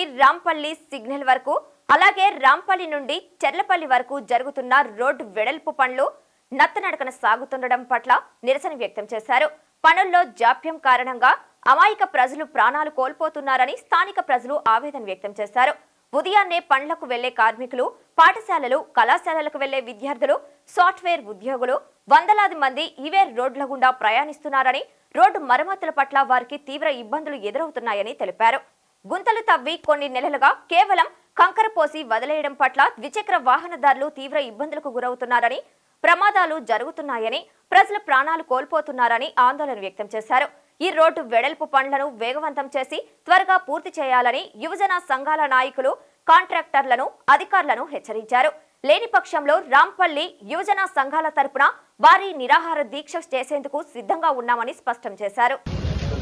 నుండి రాంపల్లి సిగ్నల్ వరకు అలాగే రాంపల్లి నుండి చెర్లపల్లి వరకు జరుగుతున్న రోడ్డు వెడల్పు పనులు నత్తనడకన సాగుతుండడం పట్ల నిరసన వ్యక్తం చేశారు. పనుల్లో జాప్యం కారణంగా అమాయక ప్రజలు ప్రాణాలు కోల్పోతున్నారని స్థానిక ప్రజలు ఆవేదన వ్యక్తం చేశారు. ఉదయాన్నే పండ్లకు వెళ్ళే కార్మికులు పాఠశాలలు కళాశాలలకు వెళ్ళే విద్యార్థులు సాఫ్ట్వేర్ ఉద్యోగులు వందలాది మంది ఇవే రోడ్ల గుండా ప్రయాణిస్తున్నారని రోడ్డు మరమ్మతుల పట్ల వారికి తీవ్ర ఇబ్బందులు ఎదురవుతున్నాయని తెలిపారు. గుంతలు తవ్వి కొన్ని నెలలుగా కేవలం కంకర పోసి వదిలేయడం పట్ల ద్విచక్ర వాహనదారులు తీవ్ర ఇబ్బందులకు గురవుతున్నారని ప్రమాదాలు జరుగుతున్నాయని ప్రజల ప్రాణాలు కోల్పోతున్నారని ఆందోళన వ్యక్తం చేశారు. ఈ రోడ్డు వెడల్పు పనులను వేగవంతం చేసి త్వరగా పూర్తి చేయాలని యువజన సంఘాల నాయకులు కాంట్రాక్టర్లను అధికారులను హెచ్చరించారు. లేని పక్షంలో రాంపల్లి యువజన సంఘాల తరపున భారీ నిరాహార దీక్ష చేసేందుకు సిద్ధంగా ఉన్నామని స్పష్టం చేశారు.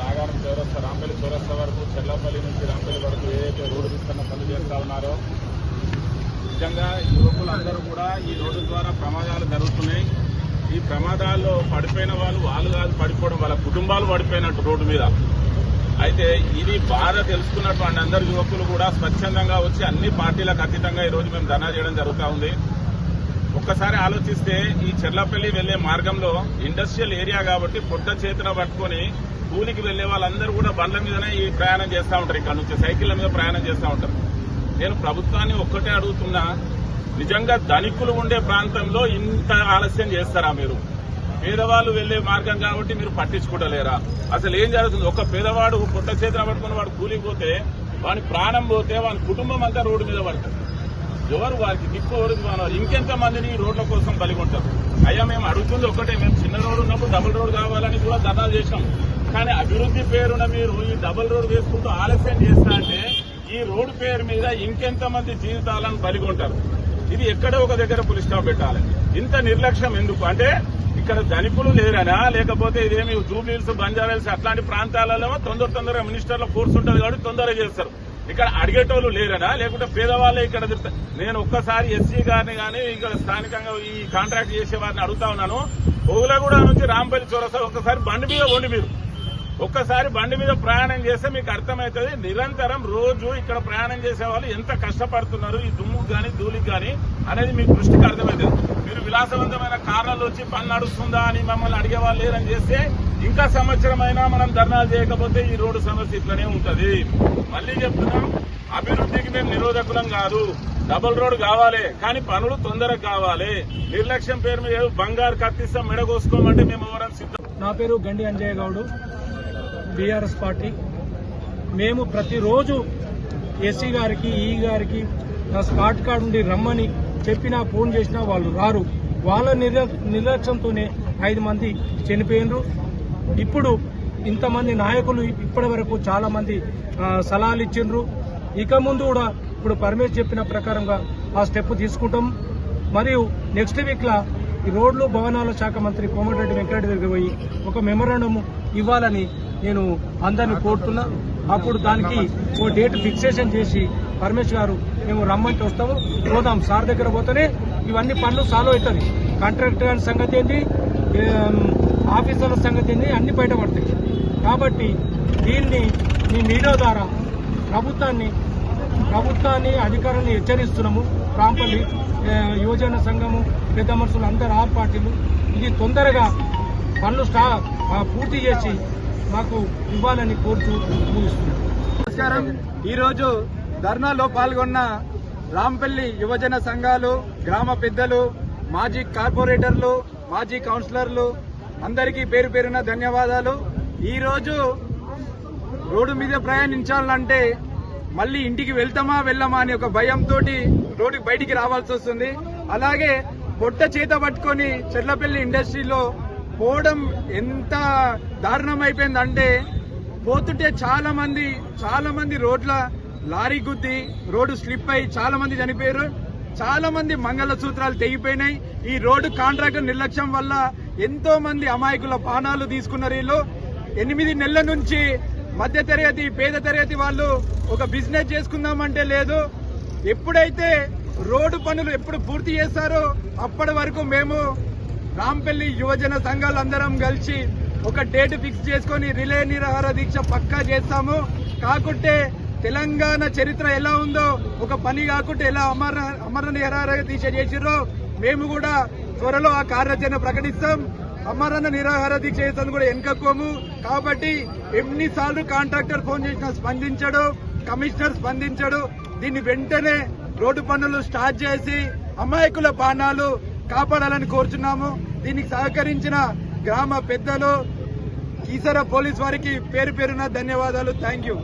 నాగారం చౌరస్తా రాంపల్లి చౌరస్తా వరకు చెల్లపల్లి నుంచి రాంపల్లి వరకు ఏదైతే రోడ్డు విస్తరణ పనులు చేస్తా ఉన్నారో నిజంగా యువకులందరూ కూడా ఈ రోడ్డు ద్వారా ప్రమాదాలు జరుగుతున్నాయి. ఈ ప్రమాదాల్లో పడిపోయిన వాళ్ళు వాళ్ళు కాదు పడిపోవడం వాళ్ళ కుటుంబాలు పడిపోయినట్టు రోడ్డు మీద. అయితే ఇది బాధ తెలుసుకున్నటువంటి అందరు యువకులు కూడా స్వచ్ఛందంగా వచ్చి అన్ని పార్టీలకు అతీతంగా ఈ రోజు మేము ధర్నా చేయడం జరుగుతూ ఉంది. ఒక్కసారి ఆలోచిస్తే ఈ చెర్లపల్లి వెళ్ళే మార్గంలో ఇండస్ట్రియల్ ఏరియా కాబట్టి పొట్ట చేతిన పట్టుకొని కూలికి వెళ్ళే వాళ్ళందరూ కూడా బండ్ల మీదనే ఈ ప్రయాణం చేస్తూ ఉంటారు. ఇక్కడ నుంచి సైకిళ్ళ మీద ప్రయాణం చేస్తూ ఉంటారు. నేను ప్రభుత్వాన్ని ఒక్కటే అడుగుతున్నా నిజంగా ధనికులు ఉండే ప్రాంతంలో ఇంత ఆలస్యం చేస్తారా మీరు? పేదవాళ్ళు వెళ్ళే మార్గం కాబట్టి మీరు పట్టించుకుంటలేరా అసలు ఏం జరుగుతుంది? ఒక పేదవాడు పొట్ట చేతిన పట్టుకుని వాడు కూలికి పోతే వాని ప్రాణం పోతే వాని కుటుంబం అంతా రోడ్డు మీద పడుతుంది. ఎవరు వారికి దిక్కు ఎవరు ఇంకెంత మందిని ఈ రోడ్ల కోసం బలిగొంటారు అయ్యా మేము అడుగుతుంది ఒకటే మేము చిన్న రోడ్డు ఉన్నప్పుడు డబుల్ రోడ్ కావాలని కూడా ధర్నాలు చేసినాం కానీ అభివృద్ధి పేరున మీరు ఈ డబుల్ రోడ్ వేసుకుంటూ ఆలస్యం చేస్తా అంటే ఈ రోడ్డు పేరు మీద ఇంకెంత మంది జీవితాలను బలిగొంటారు ఇది ఎక్కడో ఒక దగ్గర పులి స్టాప్ పెట్టాలి. ఇంత నిర్లక్ష్యం ఎందుకు? అంటే ఇక్కడ ధనికులు లేరనా? లేకపోతే ఇదేమి జూబ్లీల్స్ బంజారాల్స్ అట్లాంటి ప్రాంతాలలో తొందర తొందరగా మినిస్టర్ల ఫోర్స్ ఉంటుంది కాబట్టి తొందరగా చేస్తారు. ఇక్కడ అడిగేటోళ్ళు లేరనా? లేకుంటే పేదవాళ్ళే ఇక్కడ నేను ఒక్కసారి ఎస్సీ గారిని కానీ ఇక్కడ స్థానికంగా ఈ కాంట్రాక్ట్ చేసే వారిని అడుగుతా ఉన్నాను. ఓగులగూడ నుంచి రాంపల్లి చౌరస్తా ఒక్కసారి బండి మీద వండి మీరు. ఒక్కసారి బండి మీద ప్రయాణం చేస్తే మీకు అర్థమవుతుంది నిరంతరం రోజు ఇక్కడ ప్రయాణం చేసే వాళ్ళు ఎంత కష్టపడుతున్నారు ఈ దుమ్ముకు కానీ ధూళికి కానీ అనేది మీ దృష్టికి అర్థమవుతుంది. మీరు విలాసవంతమైన కార్లలో వచ్చి పని నడుస్తుందా అని మమ్మల్ని అడిగే వాళ్ళు లేరని చేస్తే ఇంకా సంవత్సరం అయినా మనం ధర్నాలు చేయకపోతే ఈ రోడ్డు సమస్య ఇట్లనే ఉంటది. మళ్ళీ చెప్తున్నాం అభివృద్ధికి మేము నిరోధకులం కాదు. డబుల్ రోడ్ కావాలి కానీ పనులు తొందరగా కావాలి. నిర్లక్ష్యం పేరు మీద బంగారు కత్తిస్తాం మెడగోసుకోమంటే మేము ఎవరైనా సిద్ధం. నా పేరు గండి అంజయ్య గౌడు బీఆర్ఎస్ పార్టీ. మేము ప్రతిరోజు ఎస్సీ గారికి ఈ గారికి నా స్మార్ట్ కార్డు నుండి రమ్మని చెప్పినా ఫోన్ చేసినా వాళ్ళు రారు. వాళ్ళ నిర్ల- నిర్లక్ష్యంతోనే ఐదు మంది చనిపోయినరు. ఇప్పుడు ఇంతమంది నాయకులు ఇప్పటి వరకు చాలా మంది సలహాలు ఇచ్చిండ్రు. ఇక ముందు కూడా ఇప్పుడు పరమేష్ చెప్పిన ప్రకారంగా ఆ స్టెప్ తీసుకుంటాం. మరియు నెక్స్ట్ వీక్ లా ఈ రోడ్లు భవనాల శాఖ మంత్రి కోమటిరెడ్డి వెంకటరెడ్డి దగ్గరికి పోయి ఒక మెమరాండం ఇవ్వాలని నేను అందరిని కోరుతున్నా. అప్పుడు దానికి ఓ డేట్ ఫిక్సేషన్ చేసి పరమేష్ గారు మేము రమ్మంటే వస్తాము. పోదాం సార్ దగ్గర పోతేనే ఇవన్నీ పనులు సాల్వ్ అవుతుంది కాంట్రాక్టర్ గారి సంగతి ఏంటి ఆఫీసర్ల సంగతి అన్ని బయటపడతాయి. కాబట్టి దీన్ని మీ మీడియా ద్వారా ప్రభుత్వాన్ని ప్రభుత్వాన్ని అధికారులను హెచ్చరిస్తున్నాము. రాంపల్లి యువజన సంఘము పెద్ద మనుషులు అందరు ఆల్ పార్టీలు. ఇది తొందరగా పనులు స్టా పూర్తి చేసి మాకు ఇవ్వాలని కోరుతూ ముగిస్తున్నాం నమస్కారం. ఈరోజు ధర్నాలో పాల్గొన్న రాంపల్లి యువజన సంఘాలు గ్రామ పెద్దలు మాజీ కార్పొరేటర్లు మాజీ కౌన్సిలర్లు అందరికీ పేరు పేరున ధన్యవాదాలు. ఈరోజు రోడ్డు మీద ప్రయాణించాలంటే మళ్ళీ ఇంటికి వెళ్తామా వెళ్ళమా అని ఒక భయంతో రోడ్డుకి బయటికి రావాల్సి వస్తుంది. అలాగే పొట్ట చేత పట్టుకొని చెర్లపల్లి ఇండస్ట్రీలో పోవడం ఎంత దారుణం అయిపోయిందంటే పోతుంటే చాలా మంది చాలా మంది రోడ్ల లారీ గుద్ది రోడ్డు స్లిప్ అయి చాలా మంది చనిపోయారు. చాలా మంది మంగళ సూత్రాలు తెగిపోయినాయి. ఈ రోడ్డు కాంట్రాక్టర్ నిర్లక్ష్యం వల్ల ఎంతో మంది అమాయకుల ప్రాణాలు తీసుకున్నారు వీళ్ళు. ఎనిమిది నెలల నుంచి మధ్య తరగతి పేద తరగతి వాళ్ళు ఒక బిజినెస్ చేసుకుందామంటే లేదు. ఎప్పుడైతే రోడ్డు పనులు ఎప్పుడు పూర్తి చేస్తారో అప్పటి వరకు మేము రాంపల్లి యువజన సంఘాలందరం కలిసి ఒక డేట్ ఫిక్స్ చేసుకొని రిలే నిరాహార దీక్ష పక్కా చేస్తాము. కాకుంటే తెలంగాణ చరిత్ర ఎలా ఉందో ఒక పని కాకుండా ఎలా అమర అమర నిరాహార దీక్ష చేసిర్రో మేము కూడా త్వరలో ఆ కార్యాచరణ ప్రకటిస్తాం. అమరణ నిరాహార దీక్ష చేసేందుకు కూడా వెనకపోము కాబట్టి ఎన్నిసార్లు కాంట్రాక్టర్ ఫోన్ చేసినా స్పందించడు కమిషనర్ స్పందించడు. దీన్ని వెంటనే రోడ్డు పనులు స్టార్ట్ చేసి అమాయకుల బాణాలు కాపాడాలని కోరుచున్నాము. దీనికి సహకరించిన గ్రామ పెద్దలు ఈసర పోలీస్ వారికి పేరు పేరున ధన్యవాదాలు. Thank you